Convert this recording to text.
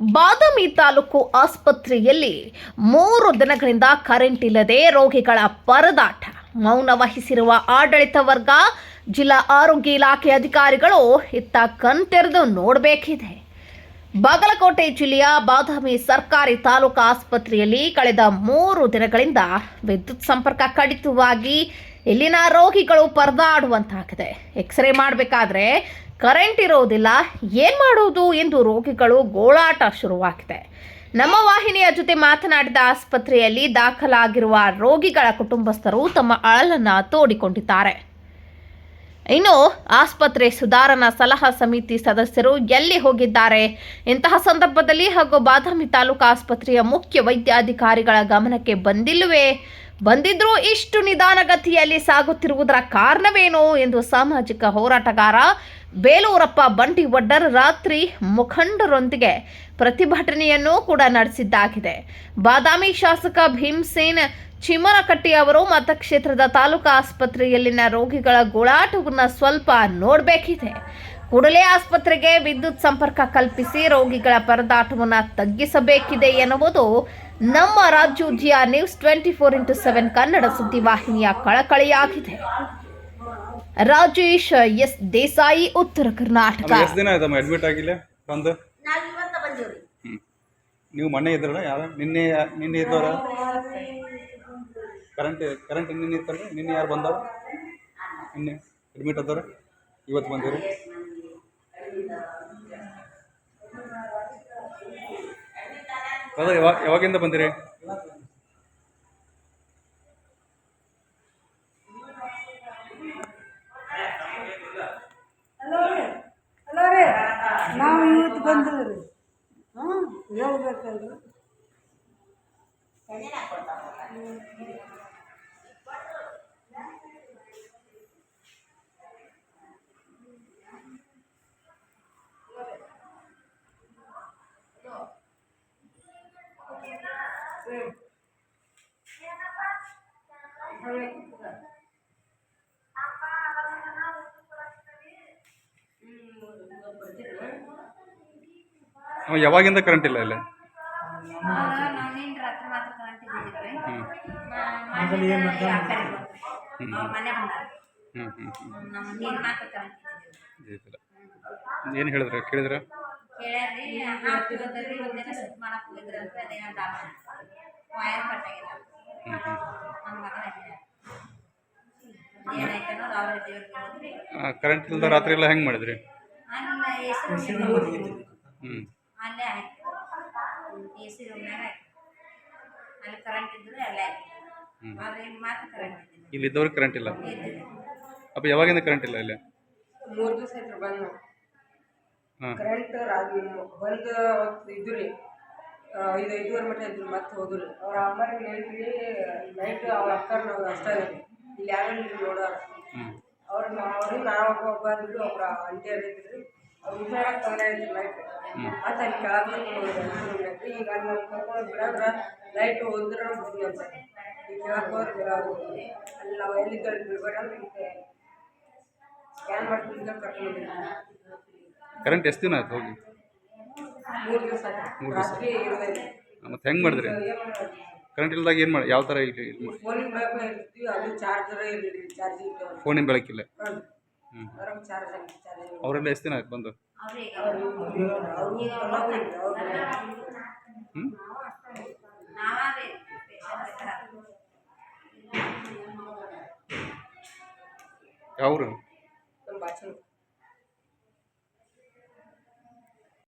ಬಾದಾಮಿ ತಾಲೂಕು ಆಸ್ಪತ್ರೆಯಲ್ಲಿ ಮೂರು ದಿನಗಳಿಂದ ಕರೆಂಟ್ ಇಲ್ಲದೆ ರೋಗಿಗಳ ಪರದಾಟ. ಮೌನ ವಹಿಸಿರುವ ಆಡಳಿತ ವರ್ಗ, ಜಿಲ್ಲಾ ಆರೋಗ್ಯ ಇಲಾಖೆ ಅಧಿಕಾರಿಗಳು ಇತ್ತ ಕಣ್ತೆರೆದು ನೋಡಬೇಕಿದೆ. ಬಾಗಲಕೋಟೆ ಜಿಲ್ಲೆಯ ಬಾದಾಮಿ ಸರ್ಕಾರಿ ತಾಲೂಕು ಆಸ್ಪತ್ರೆಯಲ್ಲಿ ಕಳೆದ ಮೂರು ದಿನಗಳಿಂದ ವಿದ್ಯುತ್ ಸಂಪರ್ಕ ಕಡಿತವಾಗಿ ಇಲ್ಲಿನ ರೋಗಿಗಳು ಪರದಾಡುವಂತಾಗಿದೆ. ಎಕ್ಸ್ರೇ ಮಾಡಬೇಕಾದ್ರೆ ಕರೆಂಟ್ ಇರೋದಿಲ್ಲ. ಏನ್ ಮಾಡೋದು ಎಂದು ರೋಗಿಗಳು ಗೋಳಾಟ ಶುರುವಾಗಿದೆ. ನಮ್ಮ ವಾಹಿನಿಯ ಜೊತೆ ಮಾತನಾಡಿದ ಆಸ್ಪತ್ರೆಯಲ್ಲಿ ದಾಖಲಾಗಿರುವ ರೋಗಿಗಳ ಕುಟುಂಬಸ್ಥರು ತಮ್ಮ ಅಳಲನ್ನ ತೋಡಿಕೊಂಡಿದ್ದಾರೆ. ಇನ್ನು ಆಸ್ಪತ್ರೆ ಸುಧಾರಣಾ ಸಲಹಾ ಸಮಿತಿ ಸದಸ್ಯರು ಎಲ್ಲಿ ಹೋಗಿದ್ದಾರೆ? ಇಂತಹ ಸಂದರ್ಭದಲ್ಲಿ ಹಾಗೂ ಬಾದಾಮಿ ತಾಲೂಕು ಆಸ್ಪತ್ರೆಯ ಮುಖ್ಯ ವೈದ್ಯಾಧಿಕಾರಿಗಳ ಗಮನಕ್ಕೆ ಬಂದಿಲ್ಲವೇ? ಬಂದಿದ್ರೂ ಇಷ್ಟು ನಿಧಾನಗತಿಯಲ್ಲಿ ಸಾಗುತ್ತಿರುವುದರ ಕಾರಣವೇನು ಎಂದು ಸಾಮಾಜಿಕ ಹೋರಾಟಗಾರ ಬೇಲೂರಪ್ಪ ಬಂಟಿವಡ್ಡರ್ ರಾತ್ರಿ ಮುಖಂಡರೊಂದಿಗೆ ಪ್ರತಿಭಟನೆಯನ್ನು ಕೂಡ ನಡೆಸಿದ್ದಾಗಿದೆ. ಬಾದಾಮಿ ಶಾಸಕ ಭೀಮಸೇನ್ ಚಿಮ್ಮನಕಟ್ಟಿ ಅವರು ಮತಕ್ಷೇತ್ರದ ತಾಲೂಕು ಆಸ್ಪತ್ರೆಯಲ್ಲಿನ ರೋಗಿಗಳ ಗೋಳಾಟವನ್ನು ಸ್ವಲ್ಪ ನೋಡಬೇಕಿದೆ. ಕೂಡಲೇ ಆಸ್ಪತ್ರೆಗೆ ವಿದ್ಯುತ್ ಸಂಪರ್ಕ ಕಲ್ಪಿಸಿ ರೋಗಿಗಳ ಪರದಾಟವನ್ನು ತಗ್ಗಿಸಬೇಕಿದೆ ಎನ್ನುವುದು ನಮ್ಮ ರಾಜ್ಯೋದ್ಯ news twenty four into seven Kannada ಸುದ್ದಿವಾಹಿನಿಯ ಕಳಕಳಿಯಾಗಿದೆ. ರಾಜೇಶ್ ಎಸ್ ದೇಸಾಯಿ, ಉತ್ತರ ಕರ್ನಾಟಕ. ಎಷ್ಟು ದಿನ ಆಯ್ತಮ್ಮ? ಅಡ್ಮಿಟ್ ಆಗಿಲ್ಲ? ಬಂದು? ಹ್ಞೂ ನೀವು ಮೊನ್ನೆ ಇದ್ರಲ್ಲ, ಯಾರು? ನಿನ್ನೆ ನಿನ್ನೆ ಇದ್ದವ್ರ? ಕರೆಂಟ್ ಕರೆಂಟ್ ನಿನ್ನೆ ಇತ್ತಲ್ಲ? ನಿನ್ನೆ ಯಾರು ಬಂದವ ನಿನ್ನೆ ಅಡ್ಮಿಟ್ ಆದವ್ರ? ಇವತ್ತು ಬಂದಿರಿ? ಅದ ಯಾವಾಗ ಯಾವಾಗಿಂದ ಬಂದಿರಿ ಹಲೋ ರೀ ಹಲೋ ರೀ ನಾವು ಇವತ್ತು ಬಂದಿವಿ ರೀ ಹ್ಞೂ ಹೇಳ್ಬೇಕಲ್ರಿ ಅವ ಯಾವಾಗಿಂದ ಕರೆಂಟ್ ಇಲ್ಲ ಇಲ್ಲ ನಾವೇನು ರಾತ್ರಿ ಮಾತ್ರ ಕರೆಂಟ್ ಇದ್ದಿದ್ರಿ ಹ್ಞೂ ಅವ್ರ ಮನೆ ಬಂದಾರ ಹ್ಞೂ ಹ್ಞೂ ಹ್ಞೂ ನಮ್ಮ ನೀರು ಮಾತ್ರ ಕರೆಂಟ್ ಇದ್ದಿದ್ರಿ ಏನು ಹೇಳಿದ್ರ ಕೇಳಿದ್ರ ಕೇಳ್ಯಾರ್ರಿ ಹಾಕ್ತಿರೋದ್ರಿ ಒಂದಿನ ಶಿಫ್ಟ್ ಮಾಡಕ್ ಹೋಗಿದ್ರಿ ಅಂತ ಅದೇನೋ ದಾಮ ವಯರ್ ಕಟ್ಟಾಗಿಲ್ಲ ಹ್ಞೂ ಹ್ಞೂ ಕರೆಂಟ್ ಇಲ್ಲ ಇಲ್ಲಿ? ಏನು ಹೇಳಿದ್ರ? ಕೇಳಿದ್ರ? ಕರೆಂಟ್ ಇಲ್ದ ರಾತ್ರಿ ಎಲ್ಲ ಹೆಂಗೆ ಮಾಡಿದ್ರಿ? ಹ್ಮ್. ಹ್ಞೂ ಅಲ್ಲೇ ಆಯ್ತು ಎ ಸಿ ರೂಮ್ನಾಗ ಹಾಕಿ ಅಲ್ಲಿ ಕರೆಂಟ್ ಇದ್ರು ಅಲ್ಲೇ ಹಾಕಿ ಆದ್ರೆ ಇಲ್ಲಿ ಮಾತ್ರ ಕರೆಂಟ್ ಇದ್ದಿಲ್ಲ ಇಲ್ಲಿದ್ದವ್ರಿಗೆ ಕರೆಂಟ್ ಇಲ್ಲ ಇದ್ದಿಲ್ಲ ಅಪ್ಪ ಯಾವಾಗಿಂದ ಕರೆಂಟ್ ಇಲ್ಲ ಇಲ್ಲಿ ಮೂರು ದಿವಸ ಆಯ್ತು ಬಂದು ಹಾಂ ಕರೆಂಟ್ ರಾತ್ರಿ ಬಂದು ಇದ್ದು ರೀ ಐದು ಐದುವರೆ ಮಟ್ಟ ಇದ್ರು ಮತ್ತೆ ಹೋದ್ರು ರೀ ಅವ್ರ ಅಮ್ಮರಿಗೆ ಹೇಳ್ರಿ ನೈಟ್ ಅವ್ರ ಅಕ್ಕರ್ ನಾವು ಅಷ್ಟೇ ರೀ ಇಲ್ಲಿ ಯಾರು ನೋಡೋರು ಹ್ಞೂ ಅವ್ರ ಅವರು ನಾವು ಒಬ್ಬ ಇದ್ರು ಒಬ್ರ ಅಂಟಿ ಇದ್ರಿ ಅವ್ರು ಉಪಯೋಗ ತೊಂದರೆ ಆಯ್ತು ನೈಟ್ ಮತ್ತೆ ಅಲ್ಲಿ ಕೆಳಗೆ ಈಗ ನಾವು ಕರ್ಕೊಂಡು ಬಿಡೋದ್ರ ಲೈಟ್ ಹೋದ್ರೆ ಬಿಡಿ ಅಂತ. ಈಗ ಕೆಳಗೆ ಹೋದ್ರೆ ಬಿಡೋದು ಅಲ್ಲಿ ನಾವು ಎಲ್ಲಿದ್ದಲ್ಲಿ ಬಿಡ್ಬೇಡ ಸ್ಕ್ಯಾನ್ ಮಾಡ್ಕೊಂಡು ಕರ್ಕೊಂಡು ಕರೆಂಟ್ ಎಷ್ಟು ದಿನ ಆಯ್ತು ಹೋಗಿ? ಮೂರು ದಿವಸ. ರಾತ್ರಿ ಇರೋದಿಲ್ಲ ಮತ್ತೆ ಹೆಂಗೆ ಮಾಡಿದ್ರಿ? ಕರೆಂಟ್ ಇಲ್ದಾಗ ಏನು ಮಾಡಿ ಯಾವ ಥರ ಇಲ್ಲಿ ಇಲ್ಲಿ ಮಾಡಿ? ಫೋನಿಗೆ ಬೆಳಕು ಇರ್ತೀವಿ ಅದು ಚಾರ್ಜರ್ ಇರಲಿಲ್ಲ ಚಾರ್ಜಿಂಗ್ ಫೋನಿನ ಬೆಳಕಿಲ್ಲ. ಹ್ಞೂ ಅವರೆಲ್ಲ ಎಷ್ಟು ದಿನ ಆಯ್ತು ಬಂದು? ಯಾವ್ರು?